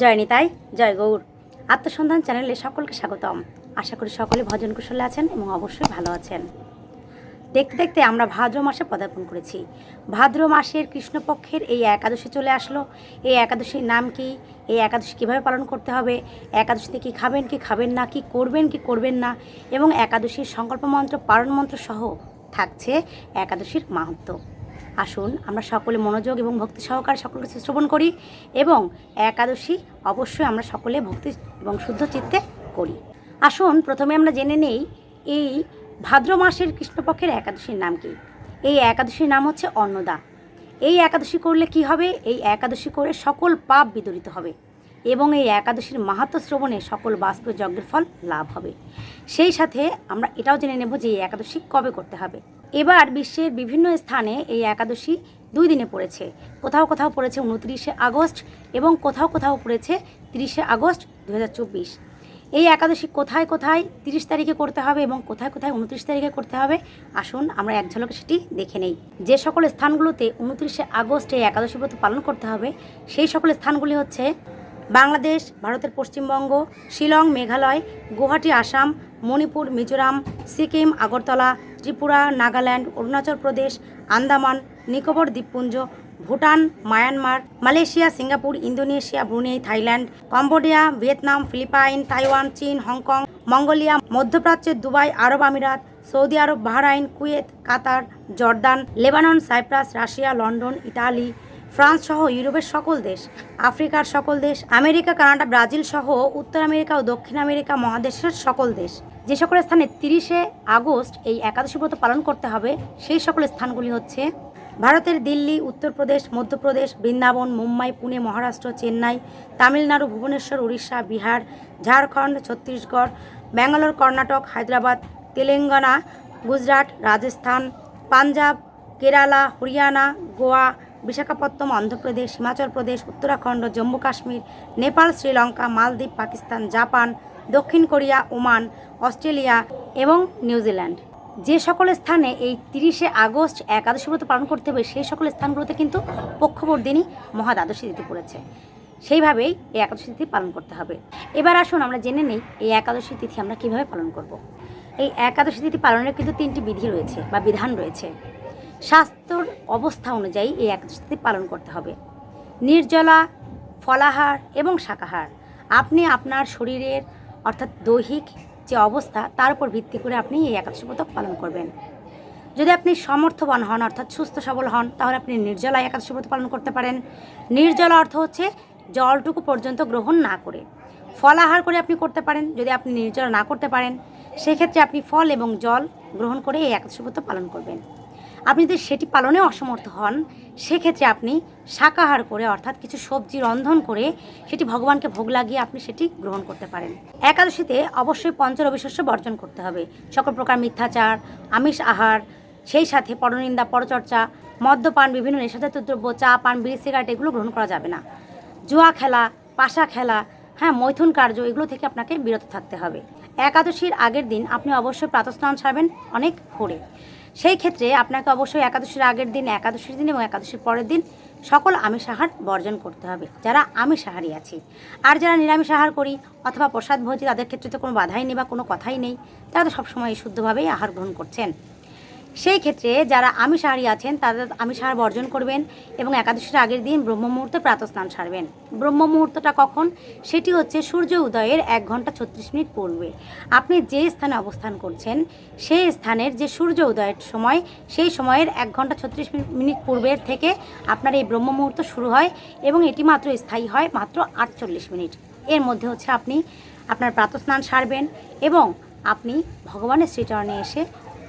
জয় নিতাই জয় গৌর। আত্মসন্ধান চ্যানেলে সকলকে স্বাগতম। আশা করি সকলে ভজন কুশলে আছেন এবং অবশ্যই ভালো আছেন। দেখতে দেখতে আমরা ভাদ্র মাসে পদার্পণ করেছি। ভাদ্র মাসের কৃষ্ণপক্ষের এই একাদশী চলে আসলো। এই একাদশীর নাম কি? এই একাদশী কীভাবে পালন করতে হবে? একাদশীতে কি খাবেন কি খাবেন না, কি করবেন কি করবেন না? এবং একাদশীর সংকল্প মন্ত্র পালন মন্ত্র সহ থাকছে একাদশীর মাহাত্ম্য আসুন, আমরা সকলে মনোযোগ এবং ভক্তি সহকারে সকল কিছু শ্রবণ করি এবং একাদশী অবশ্যই আমরা সকলে ভক্তি এবং শুদ্ধ চিত্তে করি। আসুন, প্রথমে আমরা জেনে নেই এই ভাদ্র মাসের কৃষ্ণপক্ষের একাদশীর নাম কি? এই একাদশীর নাম হচ্ছে অন্নদা। এই একাদশী করলে কি হবে? এই একাদশী করে সকল পাপ বিদরিত হবে এবং এই একাদশীর মাহাত্ম শ্রবণে সকল বাষ্প যজ্ঞের ফল লাভ হবে। সেই সাথে আমরা এটাও জেনে নেব যে এই একাদশী কবে করতে হবে। এবার বিশ্বের বিভিন্ন স্থানে এই একাদশী দুই দিনে পড়েছে। কোথাও কোথাও পড়েছে উনত্রিশে আগস্ট এবং কোথাও কোথাও পড়েছে তিরিশে আগস্ট দু হাজার চব্বিশ। এই একাদশী কোথায় কোথায় তিরিশ তারিখে করতে হবে এবং কোথায় কোথায় উনত্রিশ তারিখে করতে হবে, আসুন আমরা এক ঝলকে সেটি দেখে নেই। যে সকল স্থানগুলোতে উনত্রিশে আগস্ট এই একাদশী ব্রত পালন করতে হবে, সেই সকল স্থানগুলি হচ্ছে বাংলাদেশ, ভারতের পশ্চিমবঙ্গ, শিলং, মেঘালয়, গুয়াহাটি, আসাম মণিপুর, মিজোরাম, সিকিম, আগরতলা, ত্রিপুরা, নাগাল্যান্ড, অরুণাচল প্রদেশ, আন্দামান, নিকোবর দ্বীপপুঞ্জ, Bhutan, Myanmar, Malaysia, Singapore, Indonesia, Brunei, Thailand, Cambodia, Vietnam, Philippines, Taiwan, চীন, হংকং, মঙ্গোলিয়া, মধ্যপ্রাচ্যের দুবাই, আরব আমিরাত, সৌদি আরব, Bahrain, Kuwait, Qatar, Jordan, Lebanon, Cyprus, Russia, London, Italy France সহ ইউরোপের সকল দেশ, আফ্রিকার সকল দেশ, আমেরিকা, কানাডা, ব্রাজিল সহ উত্তর আমেরিকা ও দক্ষিণ আমেরিকা মহাদেশের সকল দেশ। যে সকল স্থানে তিরিশে আগস্ট এই একাদশী ব্রত পালন করতে হবে, সেই সকল স্থানগুলি হচ্ছে ভারতের দিল্লি, উত্তরপ্রদেশ, মধ্যপ্রদেশ, বৃন্দাবন, মুম্বাই, পুনে, মহারাষ্ট্র, চেন্নাই, তামিলনাড়ু, ভুবনেশ্বর, উড়িষ্যা, বিহার, ঝাড়খণ্ড, ছত্তিশগড়, ব্যাঙ্গালোর, কর্ণাটক, হায়দ্রাবাদ, তেলেঙ্গানা, গুজরাট, রাজস্থান, পাঞ্জাব, কেরালা, হরিয়ানা, গোয়া বিশাখাপত্তনম, অন্ধ্রপ্রদেশ, হিমাচল প্রদেশ, উত্তরাখণ্ড, জম্মু কাশ্মীর, নেপাল, শ্রীলঙ্কা, মালদ্বীপ, পাকিস্তান, জাপান, দক্ষিণ কোরিয়া, ওমান, অস্ট্রেলিয়া এবং নিউজিল্যান্ড। যে সকল স্থানে এই তিরিশে আগস্ট একাদশী ব্রত পালন করতে হবে, সেই সকল স্থানগুলোতে কিন্তু পক্ষবর্দিনী মহা দ্বাদশী তিথি পড়েছে। সেইভাবেই এই একাদশী তিথি পালন করতে হবে। এবার আসুন আমরা জেনে নিই এই একাদশী তিথি আমরা কীভাবে পালন করব। এই একাদশী তিথি পালনের কিন্তু তিনটি বিধি রয়েছে বা বিধান রয়েছে। স্বাস্থ্যর অবস্থা অনুযায়ী এই একাদশী তিথি পালন করতে হবে। নির্জলা, ফলাহার এবং শাকাহার। আপনি আপনার শরীরের অর্থাৎ দৈহিক যে অবস্থা, তার উপর ভিত্তি করে আপনি এই একাদশী ব্রত পালন করবেন। যদি আপনি সমর্থবান হন, অর্থাৎ সুস্থ সবল হন, তাহলে আপনি নির্জলা একাদশী ব্রত পালন করতে পারেন। নির্জলা অর্থ হচ্ছে জলটুকু পর্যন্ত গ্রহণ না করে। ফলাহার করে আপনি করতে পারেন, যদি আপনি নির্জলা না করতে পারেন, সেক্ষেত্রে আপনি ফল এবং জল গ্রহণ করে এই একাদশী ব্রত পালন করবেন। আপনি যদি সেটি পালনে অসমর্থ হন, সেক্ষেত্রে আপনি শাকাহার করে, অর্থাৎ কিছু সবজি রন্ধন করে সেটি ভগবানকে ভোগ লাগিয়ে আপনি সেটি গ্রহণ করতে পারেন। একাদশীতে অবশ্যই পঞ্চরবিশস্য বর্জন করতে হবে। সকল প্রকার মিথ্যাচার, আমিষ আহার, সেই সাথে পরনিন্দা, পরচর্চা, মদ্যপান, বিভিন্ন নেশাজাতীয় দ্রব্য, চা, পান, বিড়ি, সিগারেট, এগুলো গ্রহণ করা যাবে না। জুয়া খেলা, পাশা খেলা হ্যাঁ মৈথুন কার্য, এগুলো থেকে আপনাকে বিরত থাকতে হবে। একাদশীর আগের দিন আপনি অবশ্যই প্রাতস্নান ছাড়বেন অনেক ভোরে। সেই ক্ষেত্রে আপনাকে অবশ্যই একাদশীর আগের দিন, একাদশীর দিন এবং একাদশীর পরের দিন সকল আমিষ আহার বর্জন করতে হবে। যারা আমিষ আহারই আছি, আর যারা নিরামিষ আহার করি অথবা প্রসাদ ভোজি, তাদের ক্ষেত্রে তো কোনো বাধাই নেই বা কোনো কথাই নেই। তারা তো সবসময় শুদ্ধভাবেই আহার গ্রহণ করছেন। সেই ক্ষেত্রে যারা আমিষ আহারী আছেন, তাদের আমিষ আহার বর্জন করবেন এবং একাদশীর আগের দিন ব্রহ্ম মুহূর্তে প্রাতস্নান সারবেন। ব্রহ্ম মুহূর্তটা কখন? সেটি হচ্ছে সূর্য উদয়ের এক ঘণ্টা ছত্রিশ মিনিট পূর্বে। আপনি যে স্থানে অবস্থান করছেন, সেই স্থানের যে সূর্য উদয়ের সময়, সেই সময়ের এক ঘণ্টা ছত্রিশ মিনিট পূর্বের থেকে আপনার এই ব্রহ্ম মুহূর্ত শুরু হয় এবং এটি মাত্র স্থায়ী হয় মাত্র আটচল্লিশ মিনিট। এর মধ্যে হচ্ছে আপনি আপনার প্রাতস্নান সারবেন এবং আপনি ভগবানের শ্রীচরণে এসে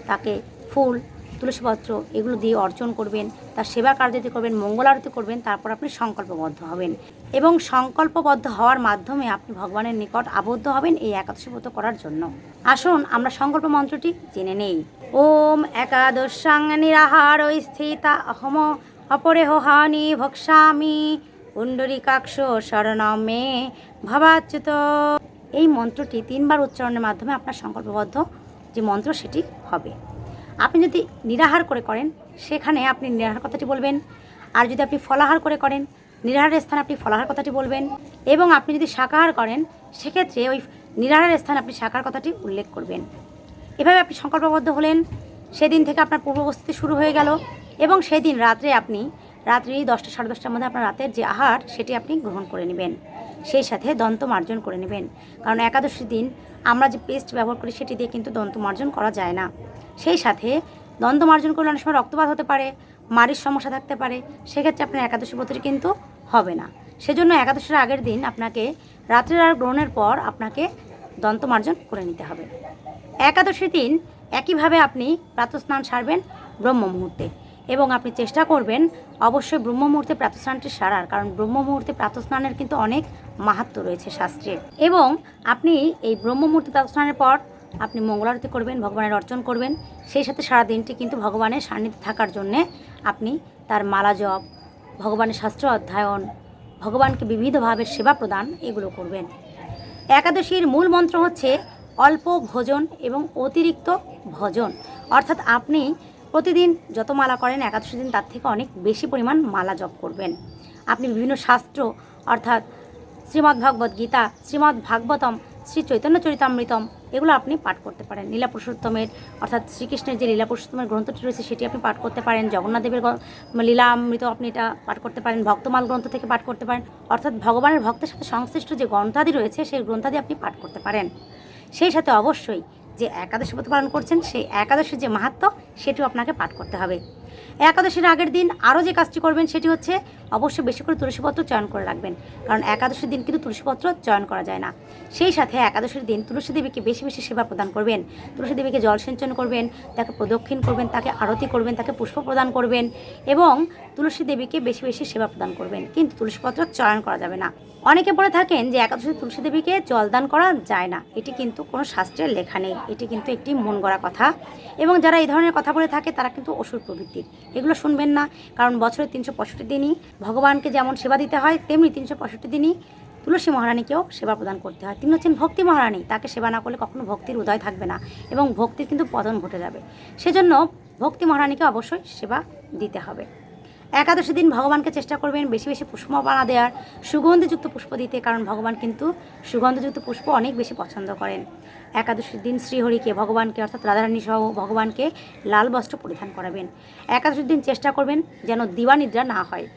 তাকে ফুল, তুলসীপত্র এগুলো দিয়ে অর্জন করবেন, তার সেবা কার্যটি করবেন, মঙ্গল আরতি করবেন, তারপর আপনি সংকল্পবদ্ধ হবেন। এবং সংকল্পবদ্ধ হওয়ার মাধ্যমে আপনি ভগবানের নিকট আবদ্ধ হবেন এই একাদশী ব্রত করার জন্য। আসুন, আমরা সংকল্প মন্ত্রটি জেনে নেই। ওম একাদশাং নিরাহার স্থিতা, অহম অপরেহ হানি ভক্ষামি পুণ্ডরিকাক্ষ শরণ মে ভবাচ্যুত। এই মন্ত্রটি তিনবার উচ্চারণের মাধ্যমে আপনার সংকল্পবদ্ধ যে মন্ত্র, সেটি হবে। আপনি যদি নিরাহার করে করেন, সেখানে আপনি নিরাহার কথাটি বলবেন। আর যদি আপনি ফলাহার করে করেন, নিরাহারের স্থানে আপনি ফলাহার কথাটি বলবেন। এবং আপনি যদি শাকাহার করেন, সেক্ষেত্রে ওই নিরাহারের স্থানে আপনি শাকার কথাটি উল্লেখ করবেন। এভাবে আপনি সংকল্পবদ্ধ হলেন। সেদিন থেকে আপনার পূর্ববস্থিতি শুরু হয়ে গেল এবং সেদিন রাত্রে আপনি, রাত্রি দশটা সাড়ে দশটার মধ্যে আপনার রাতের যে আহার, সেটি আপনি গ্রহণ করে নেবেন। সেই সাথে দন্ত মার্জন করে নেবেন। কারণ একাদশীর দিন আমরা যে পেস্ট ব্যবহার করি, সেটি দিয়ে কিন্তু দন্ত মার্জন করা যায় না। সেই সাথে দন্ত মার্জন করলে অনেক সময় রক্তপাত হতে পারে মারির সমস্যা থাকতে পারে, সেক্ষেত্রে আপনার একাদশী ব্রতটি কিন্তু হবে না। সেজন্য একাদশীর আগের দিন আপনাকে রাত্রের আর গ্রহণের পর আপনাকে দন্তমার্জন করে নিতে হবে। একাদশীর দিন একইভাবে আপনি প্রাতস্নান সারবেন ব্রহ্ম মুহূর্তে এবং আপনি চেষ্টা করবেন অবশ্যই ব্রহ্ম মুহূর্তে প্রাতস্নানটি সারার, কারণ ব্রহ্ম মুহূর্তে প্রাতস্নানের কিন্তু অনেক মাহাত্ম রয়েছে শাস্ত্রে। এবং আপনি এই ব্রহ্ম মুহূর্তে প্রাতস্নানের পর আপনি মঙ্গল মঙ্গলারতি করবেন, ভগবানের অর্চন করবেন। সেই সাথে সারা দিনটি কিন্তু ভগবানের সান্নিধ্যে থাকার জন্যে আপনি তার মালা জপ, ভগবানের শাস্ত্র অধ্যয়ন, ভগবানকে বিবিধভাবে সেবা প্রদান এগুলো করবেন। একাদশীর মূল মন্ত্র হচ্ছে অল্প ভোজন এবং অতিরিক্ত ভজন। অর্থাৎ আপনি প্রতিদিন যত মালা করেন একাদশী দিন তার থেকে অনেক বেশি পরিমাণ মালা জপ করবেন। আপনি বিভিন্ন শাস্ত্র, অর্থাৎ শ্রীমদ্ ভগবদ্ গীতা, শ্রীমদ্ ভাগবতম শ্রী চৈতন্য চরিতামৃতম, এগুলো আপনি পাঠ করতে পারেন। লীলা পুরুষোত্তমের, অর্থাৎ শ্রীকৃষ্ণের যে লীলা পুরুষোত্তমের গ্রন্থটি রয়েছে, সেটি আপনি পাঠ করতে পারেন। জগন্নাথদেবের লীলামৃত আপনি এটা পাঠ করতে পারেন। ভক্তমাল গ্রন্থ থেকে পাঠ করতে পারেন। অর্থাৎ ভগবানের ভক্তের সাথে সংশ্লিষ্ট যে গ্রন্থাদি রয়েছে, সেই গ্রন্থাদি আপনি পাঠ করতে পারেন। সেই সাথে অবশ্যই যে একাদশী ব্রত পালন করছেন, সেই একাদশীর যে মাহাত্ম, সেটিও আপনাকে পাঠ করতে হবে। একাদশীর আগের দিন আরও যে কাজটি করবেন সেটি হচ্ছে অবশ্যই বেশি করে তুলসীপত্র চয়ন করে রাখবেন। কারণ একাদশীর দিন কিন্তু তুলসীপত্র চয়ন করা যায় না। সেই সাথে একাদশীর দিন তুলসী দেবীকে বেশি বেশি সেবা প্রদান করবেন। তুলসী দেবীকে জল সিঞ্চন করবেন, তাকে প্রদক্ষিণ করবেন, তাকে আরতি করবেন, তাকে পুষ্প প্রদান করবেন এবং তুলসী দেবীকে বেশি বেশি সেবা প্রদান করবেন। কিন্তু তুলসীপত্র চয়ন করা যাবে না। অনেকে বলে থাকেন যে একাদশী তুলসী দেবীকে জলদান করা যায় না। এটি কিন্তু কোনো শাস্ত্রের লেখা নেই। এটি কিন্তু একটি মন গড়া কথা। এবং যারা এই ধরনের কথা বলে থাকে, তারা কিন্তু অসুর প্রবৃত্তির। এগুলো শুনবেন না, কারণ বছরে তিনশো পঁয়ষট্টি দিনই ভগবানকে যেমন সেবা দিতে হয়, তেমনি তিনশো পঁয়ষট্টি দিনই তুলসী মহারানীকেও সেবা প্রদান করতে হয়। তিনি হচ্ছেন ভক্তি মহারানী, তাকে সেবা না করলে কখনো ভক্তির উদয় থাকবে না এবং ভক্তির কিন্তু পতন ঘটে যাবে। সেজন্য ভক্তি মহারানীকে অবশ্যই সেবা দিতে হবে। একাদশী দিন ভগবানকে চেষ্টা করবেন বেশি বেশি পুষ্পমালা দেওয়ার, সুগন্ধযুক্ত পুষ্প দিতে, কারণ ভগবান কিন্তু সুগন্ধযুক্ত পুষ্প অনেক বেশি পছন্দ করেন। একাদশীর দিন শ্রীহরিকে ভগবানকে, অর্থাৎ রাধারানী সহ ভগবানকে লাল বস্ত্র পরিধান করাবেন। একাদশীর দিন চেষ্টা করবেন যেন দিবানিদ্রা না হয়।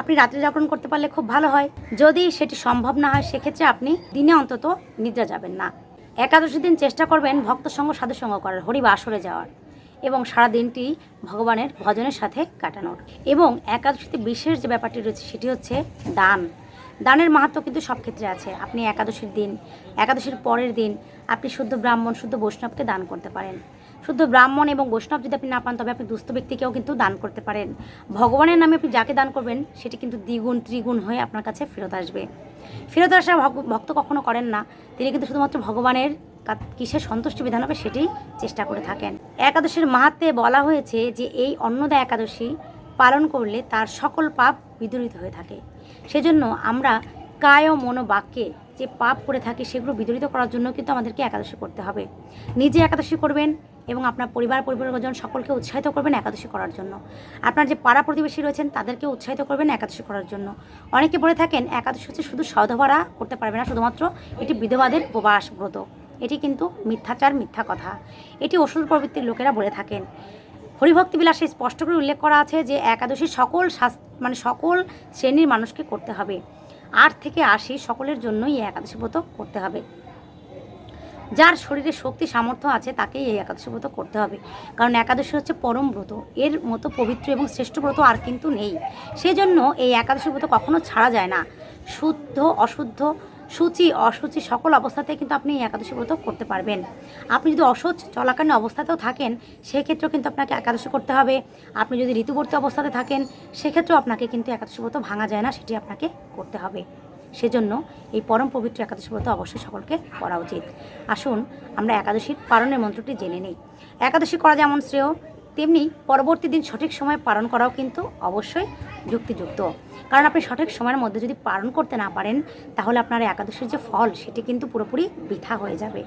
আপনি রাত্রি জাগরণ করতে পারলে খুব ভালো হয়। যদি সেটি সম্ভব না হয়, সেক্ষেত্রে আপনি দিনে অন্তত নিদ্রা যাবেন না। একাদশীর দিন চেষ্টা করবেন ভক্ত সঙ্গ সাধু সঙ্গ করার হরি বা আসরে যাওয়ার। এবং সারা দিনটি ভগবানের ভজনের সাথে কাটানোর। এবং একাদশীতে বিশেষ যে ব্যাপারটি রয়েছে সেটি হচ্ছে দান। দানের মাহাত্ম কিন্তু সব ক্ষেত্রে আছে। আপনি একাদশীর দিন, একাদশীর পরের দিন আপনি শুদ্ধ ব্রাহ্মণ, শুদ্ধ বৈষ্ণবকে দান করতে পারেন। শুদ্ধ ব্রাহ্মণ এবং বৈষ্ণব যদি আপনি না পান, তবে আপনি দুস্থ ব্যক্তিকেও কিন্তু দান করতে পারেন। ভগবানের নামে আপনি যাকে দান করবেন, সেটি কিন্তু দ্বিগুণ, ত্রিগুণ হয়ে আপনার কাছে ফেরত আসবে। ফেরত আসা ভক্ত কখনো করেন না। তিনি কিন্তু শুধুমাত্র ভগবানের কা- কিসের সন্তুষ্টি বিধান হবে সেটি চেষ্টা করে থাকেন। একাদশীর মাহাত্মে বলা হয়েছে যে এই অন্নদা একাদশী পালন করলে তার সকল পাপ বিদরিত হয়ে থাকে। সেজন্য আমরা কায় ও বাক্যে যে পাপ করে থাকি সেগুলো বিদরিত করার জন্য কিন্তু আমাদেরকে একাদশী করতে হবে। নিজে একাদশী করবেন এবং আপনার পরিবার পরিবারজন সকলকে উৎসাহিত করবেন একাদশী করার জন্য। আপনার যে পাড়া প্রতিবেশী রয়েছেন তাদেরকে উৎসাহিত করবেন একাদশী করার জন্য। অনেকে বলে থাকেন, একাদশী হচ্ছে শুধু সধবারা করতে পারবে না, শুধুমাত্র এটি বিধবাদের উপবাস ব্রত। এটি কিন্তু মিথ্যাচার, মিথ্যা কথা। এটি অসুর প্রবৃত্তির লোকেরা বলে থাকেন। হরিভক্তি বিলাসে স্পষ্ট করে উল্লেখ করা আছে যে, একাদশী সকল মানে সকল শ্রেণির মানুষকে করতে হবে। আট থেকে আশি সকলের জন্যই এই একাদশী ব্রত করতে হবে। যার শরীরে শক্তি, সামর্থ্য আছে, তাকেই এই একাদশী ব্রত করতে হবে। কারণ একাদশী হচ্ছে পরম ব্রত। এর মতো পবিত্র এবং শ্রেষ্ঠ ব্রত আর কিন্তু নেই। সেই জন্য এই একাদশী ব্রত কখনো ছাড়া যায় না। শুদ্ধ, অশুদ্ধ সূচি, অসুচি সকল অবস্থাতে কিন্তু আপনি একাদশী ব্রত করতে পারবেন। আপনি যদি অসহ্য চলাকালীন অবস্থাতেও থাকেন, সেক্ষেত্রেও কিন্তু আপনাকে একাদশী করতে হবে। আপনি যদি ঋতুবর্তী অবস্থাতে থাকেন, সেক্ষেত্রেও আপনাকে কিন্তু একাদশী ব্রত ভাঙা যায় না, সেটি আপনাকে করতে হবে। সেজন্য এই পরম পবিত্র একাদশী ব্রত অবশ্যই সকলকে করা উচিত। আসুন, আমরা একাদশীর পালনের মন্ত্রটি জেনে নিই। একাদশী করা যেমন শ্রেয়, তেমনি পরবর্তী দিন সঠিক সময় পালন করাও কিন্তু অবশ্যই যুক্তিযুক্ত। কারণ আপনি সঠিক সময়ের মধ্যে যদি পালন করতে না পারেন, তাহলে আপনার একাদশীর যে ফল, সেটি কিন্তু পুরোপুরি বৃথা হয়ে যাবে।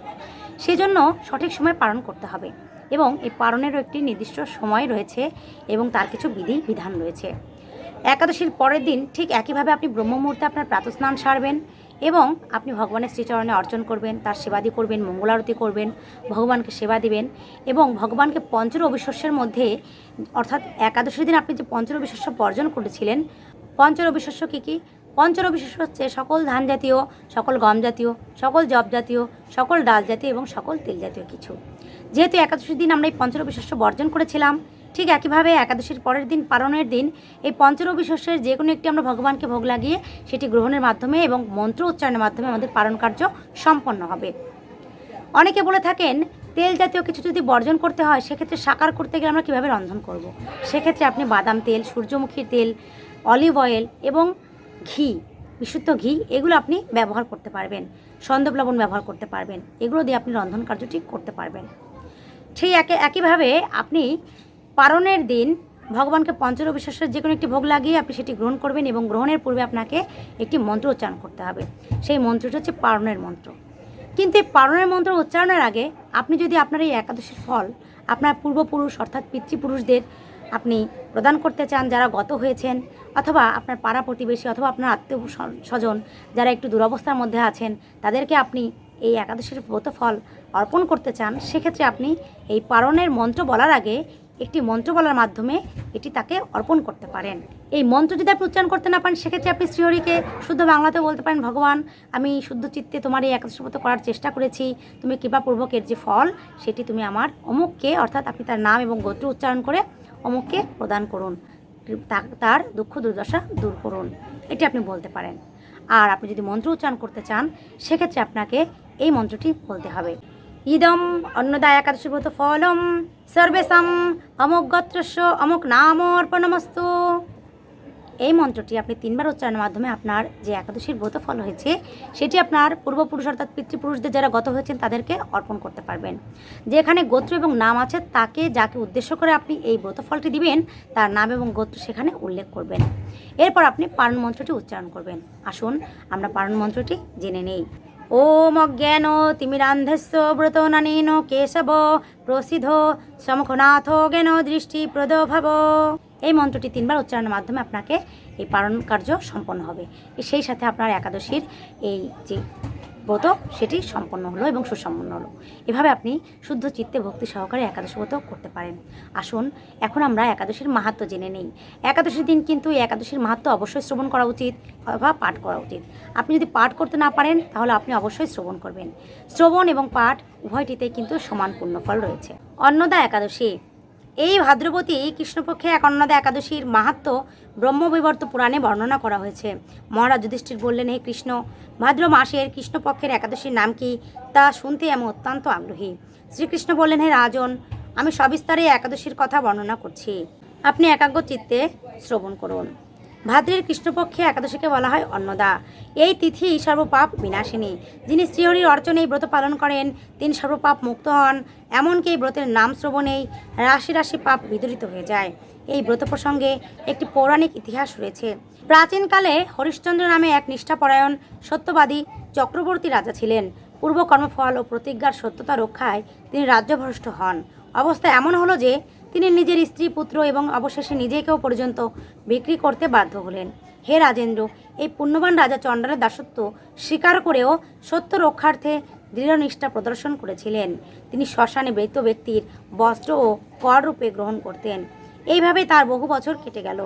সেজন্য সঠিক সময় পালন করতে হবে এবং এই পালনেরও একটি নির্দিষ্ট সময় রয়েছে এবং তার কিছু বিধি, বিধান রয়েছে। একাদশীর পরের দিন ঠিক একইভাবে আপনি ব্রহ্ম মুহূর্তে আপনার প্রাতস্নান সারবেন এবং আপনি ভগবানের শ্রীচরণে অর্জন করবেন, তার সেবাদি করবেন মঙ্গলারতি করবেন, ভগবানকে সেবা দিবেন এবং ভগবানকে পঞ্চর অবিশস্যের মধ্যে, অর্থাৎ একাদশীর দিন আপনি যে পঞ্চর অবিশস্য বর্জন করেছিলেন পঞ্চর অবিশস্য কী কী? পঞ্চর অবিশস্য হচ্ছে সকল ধান জাতীয়, সকল গম জাতীয়, সকল জব জাতীয়, সকল ডাল জাতীয় এবং সকল তেল জাতীয় কিছু। যেহেতু একাদশীর দিন আমরা এই পঞ্চর অবিশস্য বর্জন করেছিলাম ঠিক একইভাবে একাদশীর পরের দিন, পালনের দিন, এই পঞ্চর অবিশস্যের যে কোনো একটি আমরা ভগবানকে ভোগ লাগিয়ে সেটি গ্রহণের মাধ্যমে এবং মন্ত্র উচ্চারণের মাধ্যমে আমাদের পালন কার্য সম্পন্ন হবে। অনেকে বলে থাকেন, তেল জাতীয় কিছু যদি বর্জন করতে হয়, সেক্ষেত্রে সাকার করতে গেলে আমরা কীভাবে রন্ধন করব। সেক্ষেত্রে আপনি বাদাম তেল সূর্যমুখীর তেল, অলিভ অয়েল এবং ঘি, বিশুদ্ধ ঘি, এগুলো আপনি ব্যবহার করতে পারবেন। সন্দব লবণ ব্যবহার করতে পারবেন। এগুলো দিয়ে আপনি রন্ধন কার্যটি করতে পারবেন। সেই একে, একইভাবে আপনি পারণের দিন ভগবানকে পঞ্চর বিশ্বাসের যে কোনো একটি ভোগ লাগিয়ে আপনি সেটি গ্রহণ করবেন এবং গ্রহণের পূর্বে আপনাকে একটি মন্ত্র উচ্চারণ করতে হবে। সেই মন্ত্রটি হচ্ছে পারণের মন্ত্র। কিন্তু এই পারণের মন্ত্র উচ্চারণের আগে আপনি যদি আপনার এই একাদশীর ফল আপনার পূর্বপুরুষ অর্থাৎ পিতৃপুরুষদের আপনি প্রদান করতে চান, যারা গত হয়েছেন অথবা আপনার পাড়া প্রতিবেশী অথবা আপনার আত্মীয় স্ব- স্বজন যারা একটু দুরবস্থার মধ্যে আছেন, তাদেরকে আপনি এই একাদশীর ব্রত ফল অর্পণ করতে চান, সেক্ষেত্রে আপনি এই পারণের মন্ত্র বলার আগে একটি মন্ত্র বলার মাধ্যমে এটি তাকে অর্পণ করতে পারেন। এই মন্ত্র যদি আপনি উচ্চারণ করতে না পারেন, সেক্ষেত্রে আপনি শ্রীহরিকে শুদ্ধ বাংলাতে বলতে পারেন, ভগবান, আমি শুদ্ধ চিত্তে তোমার এই একাদশী করার চেষ্টা করেছি। তুমি কৃপাপূর্বক এর যে ফল, সেটি তুমি আমার অমুককে, অর্থাৎ আপনি তার নাম এবং গোত্র উচ্চারণ করে অমুককে প্রদান করুন। তার দুঃখ দুর্দশা দূর করুন। এটি আপনি বলতে পারেন। আর আপনি যদি মন্ত্র উচ্চারণ করতে চান, সেক্ষেত্রে আপনাকে এই মন্ত্রটি বলতে হবে। ইদম অন্নদা একাদশী ব্রত ফলম সর্বেশাম অমুক গোত্রস্য অমুক নাম অর্পণমস্তু এই মন্ত্রটি আপনি তিনবার উচ্চারণের মাধ্যমে আপনার যে একাদশীর ব্রত ফল হয়েছে, সেটি আপনার পূর্বপুরুষ অর্থাৎ পিতৃপুরুষদের যারা গত হয়েছেন তাদেরকে অর্পণ করতে পারবেন। যেখানে গোত্র এবং নাম আছে, তাকে যাকে উদ্দেশ্য করে আপনি এই ব্রত ফলটি দিবেন, তার নাম এবং গোত্র সেখানে উল্লেখ করবেন। এরপর আপনি পারণ মন্ত্রটি উচ্চারণ করবেন। আসুন, আমরা পারণ মন্ত্রটি জেনে নেই। ওম অজ্ঞান তিমিরান্ধস্য ব্রত নানীন কেশব প্রসিদ্ধ সমখনাথ জ্ঞান দৃষ্টি প্রদভব এই মন্ত্রটি তিনবার উচ্চারণের মাধ্যমে আপনাকে এই পালন কার্য সম্পন্ন হবে। সেই সাথে আপনার একাদশীর এই যে ব্রত সেটি সম্পন্ন হলো এবং সুসম্পন্ন হলো। এভাবে আপনি শুদ্ধ চিত্তে ভক্তি সহকারে একাদশী ব্রত করতে পারেন। আসুন, এখন আমরা একাদশীর মাহাত্ম জেনে নেই। একাদশীর দিন কিন্তু এই একাদশীর মাহাত্ম অবশ্যই শ্রবণ করা উচিত অথবা পাঠ করা উচিত। আপনি যদি পাঠ করতে না পারেন, তাহলে আপনি অবশ্যই শ্রবণ করবেন। শ্রবণ এবং পাঠ উভয়টিতে কিন্তু সমান পুণ্যফল রয়েছে। অন্নদা একাদশী এই ভাদ্রবতী কৃষ্ণপক্ষে এক অন্নদা একাদশীর মাহাত্ম ব্রহ্মবিবর্ত পুরাণে বর্ণনা করা হয়েছে। মহারাজ যুধিষ্ঠির বললেন, হে কৃষ্ণ, ভাদ্র মাসের কৃষ্ণপক্ষের একাদশীর নাম কি? তা শুনতে আমি অত্যন্ত আগ্রহী। শ্রীকৃষ্ণ বললেন, হে রাজন, আমি সবিস্তারে একাদশীর কথা বর্ণনা করছি। আপনি একাগ্র চিত্তে শ্রবণ করুন। ভাদ্রের কৃষ্ণপক্ষে একাদশীকে বলা হয় অন্নদা। এই তিথি সর্বপাপ বিনাশিনী। যিনি শ্রীহরির অর্চনে এই ব্রত পালন করেন, তিনি সর্বপাপ মুক্ত হন। এমনকি এই ব্রতের নাম শ্রবণেই রাশি রাশি পাপ বিদরিত হয়ে যায়। এই ব্রত প্রসঙ্গে একটি পৌরাণিক ইতিহাস রয়েছে। প্রাচীনকালে হরিশ্চন্দ্র নামে এক নিষ্ঠাপরায়ণ, সত্যবাদী চক্রবর্তী রাজা ছিলেন। পূর্ব কর্মফল ও প্রতিজ্ঞার সত্যতা রক্ষায় তিনি রাজ্যভ্রষ্ট হন। অবস্থা এমন হলো যে তিনি নিজের স্ত্রী, পুত্র এবং অবশেষে নিজেকেও পর্যন্ত বিক্রি করতে বাধ্য হলেন। হে রাজেন্দ্র, এই পুণ্যবান রাজা চণ্ডালের দাসত্ব স্বীকার করেও সত্য রক্ষার্থে দৃঢ় নিষ্ঠা প্রদর্শন করেছিলেন। তিনি শ্মশানে মৃত ব্যক্তির বস্ত্র ও কর রূপে গ্রহণ করতেন। এইভাবে তার বহু বছর কেটে গেল।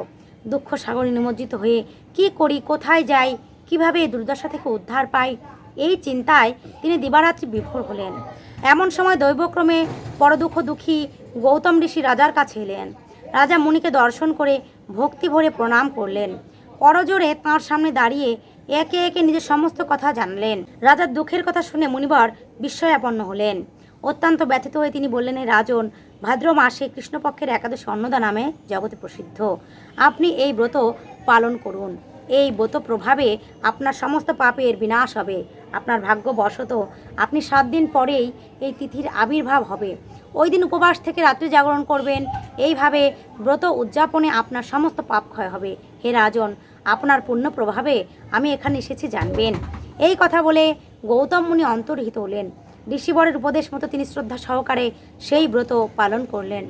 দুঃখ সাগরে নিমজ্জিত হয়ে কি করি, কোথায় যাই, কীভাবে এই দুর্দশা থেকে উদ্ধার পাই, এই চিন্তায় তিনি দিবারাত্রি বিভোর হলেন। এমন সময় দৈবক্রমে পরদুঃখ দুঃখী গৌতম ঋষি রাজার কাছে এলেন। রাজা মুনিকে দর্শন করে ভক্তি ভরে প্রণাম করলেন। করজোরে তাঁর সামনে দাঁড়িয়ে একে একে নিজের সমস্ত কথা জানলেন। রাজার দুঃখের কথা শুনে মুনিবর বিস্ময়াপন্ন হলেন। অত্যন্ত ব্যথিত হয়ে তিনি বললেন, "হে রাজন, ভাদ্র মাসে কৃষ্ণপক্ষের একাদশ অন্নদা নামে জগতে প্রসিদ্ধ। আপনি এই ব্রত পালন করুন। এই ব্রত প্রভাবে আপনার সমস্ত পাপের বিনাশ হবে। আপনার ভাগ্যবশত আপনি সাত দিন পরেই এই তিথির আবির্ভাব হবে। ওই দিন উপবাস থেকে রাত্রি জাগরণ করবেন। এইভাবে ব্রত উদযাপনে আপনার সমস্ত পাপ ক্ষয় হবে। হে রাজন, আপনার পুণ্য প্রভাবে আমি এখানে এসেছি জানবেন। এই কথা বলে গৌতম মুনি অন্তর্হিত হলেন। ঋষিবরের উপদেশ মতো তিনি শ্রদ্ধা সহকারে সেই ব্রত পালন করলেন।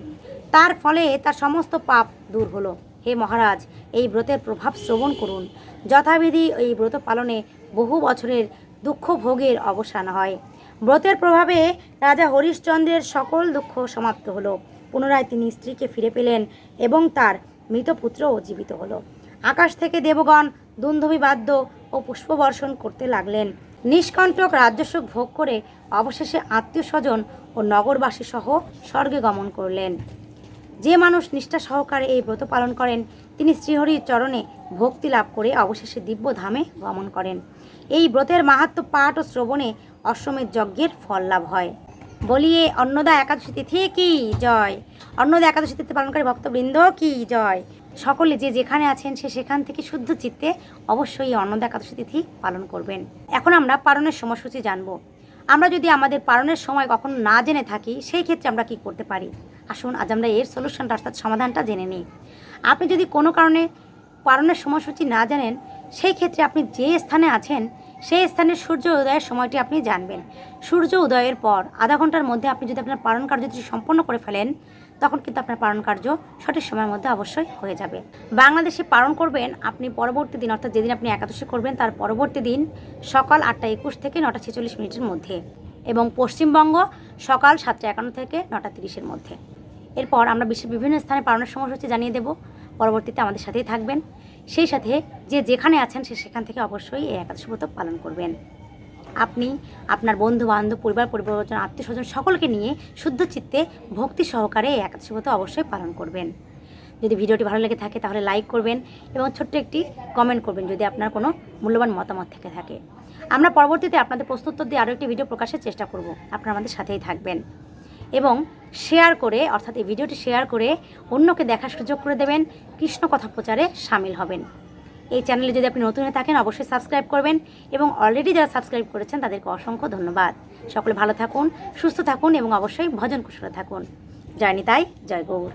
তার ফলে তার সমস্ত পাপ দূর হলো। হে মহারাজ, এই ব্রতের প্রভাব শ্রবণ করুন। যথাবিধি এই ব্রত পালনে বহু বছরের দুঃখ ভোগের অবসান হয়। ব্রতের প্রভাবে রাজা হরিশ্চন্দ্রের সকল দুঃখ সমাপ্ত হলো। পুনরায় তিনি স্ত্রীকে ফিরে পেলেন এবং তার মৃত পুত্রও জীবিত হলো। আকাশ থেকে দেবগণ দুন্ধবি বাদ্য ও পুষ্পবর্ষণ করতে লাগলেন। নিষ্কণ্টক রাজ্যসুখ ভোগ করে অবশেষে আত্মীয় স্বজন ও নগরবাসী সহ স্বর্গে গমন করলেন। যে মানুষ নিষ্ঠা সহকারে এই ব্রত পালন করেন, তিনি শ্রীহরির চরণে ভক্তি লাভ করে অবশেষে দিব্য ধামে গমন করেন। এই ব্রতের মাহাত্ম পাঠ ও শ্রবণে অশ্বমেধ যজ্ঞের ফল লাভ হয়। বলিয়ে অন্নদা একাদশী তিথি কি জয়? অন্নদা একাদশী তিথি পালনকারী ভক্তবৃন্দ কি জয়? সকলে যে যেখানে আছেন সে সেখান থেকে শুদ্ধ চিত্তে অবশ্যই অন্নদা একাদশী তিথি পালন করবেন। এখন আমরা পালনের সময়সূচি জানব। আমরা যদি আমাদের পালনের সময় কখনো না জেনে থাকি, সেই ক্ষেত্রে আমরা কি করতে পারি? আসুন, আজ আমরা এর সলিউশনটা অর্থাৎ সমাধানটা জেনে নিই। আপনি যদি কোনো কারণে পালনের সময়সূচি না জানেন, সেই ক্ষেত্রে আপনি যে স্থানে আছেন, সেই স্থানে সূর্য উদয়ের সময়টি আপনি জানবেন। সূর্য উদয়ের পর আধা ঘণ্টার মধ্যে আপনি যদি আপনার পালন কার্যটি সম্পন্ন করে ফেলেন তখন কিন্তু আপনার পালন কার্য সঠিক সময়ের মধ্যে অবশ্যই হয়ে যাবে। বাংলাদেশে পালন করবেন আপনি পরবর্তী দিন, অর্থাৎ যেদিন আপনি একাদশী করবেন, তার পরবর্তী দিন সকাল আটটা একুশ থেকে নটা ছেচল্লিশ মিনিটের মধ্যে এবং পশ্চিমবঙ্গ সকাল সাতটা একান্ন থেকে নটা তিরিশের মধ্যে। এরপর আমরা বিশ্বের বিভিন্ন স্থানে পালনের সময়সূচি জানিয়ে দেব। পরবর্তীতে আমাদের সাথেই থাকবেন। সেই সাথে যে যেখানে আছেন, সে সেখান থেকে অবশ্যই এই একাদশী ব্রত পালন করবেন। আপনি, আপনার বন্ধু বান্ধব পরিবার পরিবারজন আত্মীয় স্বজন সকলকে নিয়ে শুদ্ধ চিত্তে ভক্তি সহকারে এই একাদশী ব্রত অবশ্যই পালন করবেন। যদি ভিডিওটি ভালো লেগে থাকে তাহলে লাইক করবেন এবং ছোট্ট একটি কমেন্ট করবেন যদি আপনার কোনো মূল্যবান মতামত থেকে থাকে। আমরা পরবর্তীতে আপনাদের প্রশ্নোত্তর দিয়ে আরও একটি ভিডিও প্রকাশের চেষ্টা করব। আপনারা আমাদের সাথেই থাকবেন। এবং শেয়ার করে, অর্থাৎ এই ভিডিওটি শেয়ার করে অন্যকে দেখার সুযোগ করে দেবেন, কৃষ্ণ কথা প্রচারে সামিল হবেন। এই চ্যানেলে যদি আপনি নতুন হয়ে থাকেন, অবশ্যই সাবস্ক্রাইব করবেন এবং অলরেডি যারা সাবস্ক্রাইব করেছেন, তাদেরকে অসংখ্য ধন্যবাদ। সকলে ভালো থাকুন, সুস্থ থাকুন এবং অবশ্যই ভজন কুশলে থাকুন। জয় তাই জয় গৌর।